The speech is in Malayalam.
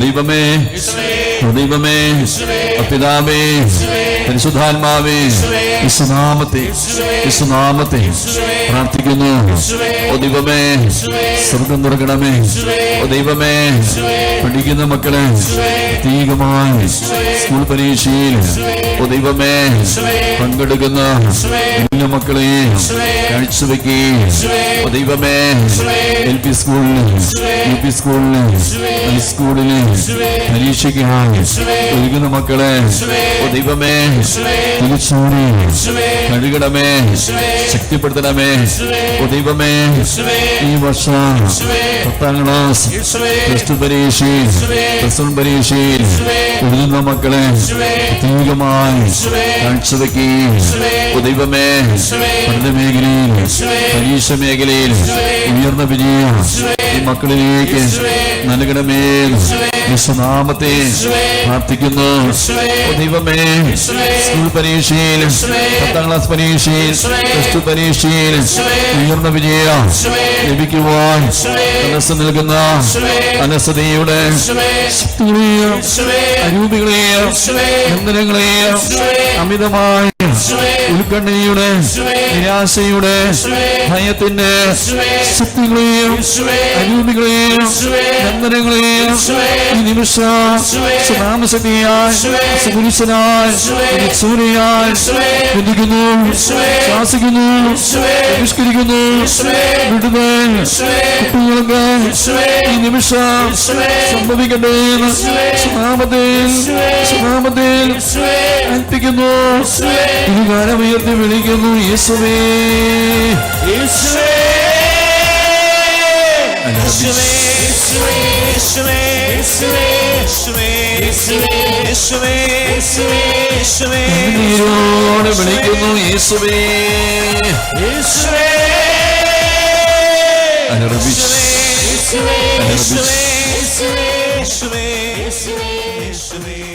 ദൈവമേ ദൈവമേ പിതാവേ പരിശുദ്ധാത്മാവേ വിശ്വനാമത്തെ വിശ്വനാമത്തെ പ്രാർത്ഥിക്കുന്നു. ഓ ദൈവമേ സ്വർഗം തുറക്കണമേ. ഓ ദൈവമേ പഠിക്കുന്ന മക്കളെ പ്രത്യേകമായി സ്കൂൾ പരീക്ഷയിൽ ഓ ദൈവമേ പങ്കെടുക്കുന്ന എല്ലാ മക്കളെയും കാഴ്ചവെക്കുകയും ഓ ദൈവമേ എൽ പി സ്കൂളിൽ യു പി സ്കൂളിൽ ഹൈസ്കൂളിൽ പരീക്ഷയ്ക്കായി ഒരുങ്ങുന്ന മക്കളെ. ദൈവമേ തിരിച്ചൂടി കഴുകണമേ ശക്തിപ്പെടുത്തണമേ. ദൈവമേ ഈ വർഷം പത്താം ക്ലാസ് പ്ലസ് ടു പരീക്ഷയിൽ പ്ലസ് വൺ ഒരുങ്ങുന്ന മക്കളെ. പ്രത്യേകമായി ദൈവമേ പഠന മേഖലയിൽ പരീക്ഷ മേഖലയിൽ ഉയർന്ന വിജയം ഈ മക്കളിലേക്ക് നൽകണമേ. വിശ്വനാമത്തെ പ്രാർത്ഥിക്കുന്നു. ദൈവമേ സ്കൂൾ പരീക്ഷയിൽ പത്താം ക്ലാസ് പരീക്ഷയിൽ പ്ലസ് ടു പരീക്ഷയിൽ ഉയർന്ന വിജയം ലഭിക്കുവാൻ മനസ്സ് നൽകുന്ന അനസതയുടെ ശക്തികളെയും അരൂപികളെയും അമിതമായ ഉത്കണ്ഠയുടെ നിരാശയുടെ ഭയത്തിന്റെ ശക്തികളെയും ബന്ധനങ്ങളെയും ഈ നിമിഷം വിടുതൽ കുട്ടികൾക്ക് ഈ നിമിഷം സംഭവിക്കട്ടെ എന്ന് സുനാമത്തിൽ സുനാമത്തിൽ ഏൽപ്പിക്കുന്നു ഇരുകാരം ഗാനമുയർത്തി വിളിക്കുന്നു യേശുവേ. കണ്ണീരോടെ വിളിക്കുന്നു യേശുവേ. അനുറബിച്ച് അനുറബിച്ച്